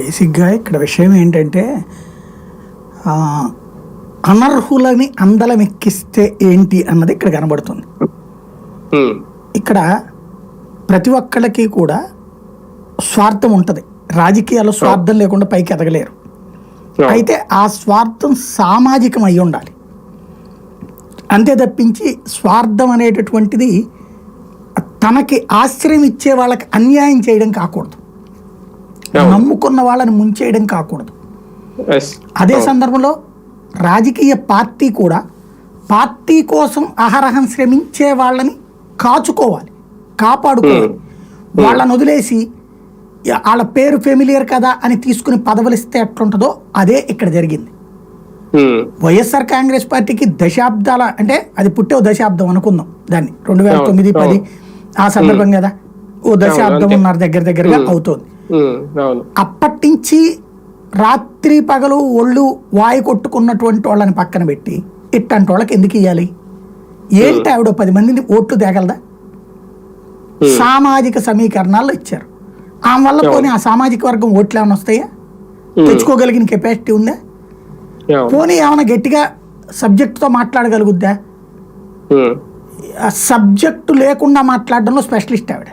బేసిక్గా ఇక్కడ విషయం ఏంటంటే అనర్హులని అందలం ఎక్కిస్తే ఏంటి అన్నది ఇక్కడ కనబడుతుంది. ఇక్కడ ప్రతి ఒక్కళ్ళకి కూడా స్వార్థం ఉంటుంది. రాజకీయాల్లో స్వార్థం లేకుండా పైకి ఎదగలేరు. అయితే ఆ స్వార్థం సామాజికం అయి ఉండాలి. అంతే తప్పించి స్వార్థం అనేటటువంటిది తనకి ఆశ్రయం ఇచ్చే వాళ్ళకి అన్యాయం చేయడం కాకూడదు. నమ్ముకున్న వాళ్ళని ముంచేయడం కాకూడదు. అదే. సందర్భంలో రాజకీయ పార్టీ కూడా పార్టీ కోసం అహరహం శ్రమించే వాళ్ళని కాచుకోవాలి కాపాడుకోవాలి. వాళ్ళని వదిలేసి "యా, వాళ్ళ పేరు ఫెమిలియర్ కదా అని తీసుకుని పదవులు ఇస్తే ఎట్లుంటుందో అదే ఇక్కడ జరిగింది. ఉమ్, వైఎస్ఆర్ కాంగ్రెస్ పార్టీకి దశాబ్దాల అంటే అది పుట్టే దశాబ్దం అనుకుందాం దాన్ని. రెండు వేల తొమ్మిది పది ఆ సందర్భం కదా. ఓ దశాబ్దం. ఉన్నారు దగ్గర దగ్గరగా అవుతోంది. ఉమ్, అవును. అప్పటి నుంచి రాత్రి పగలు ఒళ్ళు వాయి కొట్టుకున్నటువంటి వాళ్ళని పక్కన పెట్టి ఇట్టంటి వాళ్ళకి ఎందుకు ఇవ్వాలి ఏంటి ఆవిడ పది మందిని ఓట్లు తేగలదా? సామాజిక సమీకరణాల్లో ఇచ్చారు. ఆమె వల్ల పోనీ ఆ సామాజిక వర్గం ఓట్లు ఏమైనా వస్తాయా? తెచ్చుకోగలిగిన కెపాసిటీ ఉందా. పోనీ ఏమైనా గట్టిగా సబ్జెక్టుతో మాట్లాడగలుగుద్దా? సబ్జెక్టు లేకుండా మాట్లాడడంలో స్పెషలిస్ట్ ఆవిడ.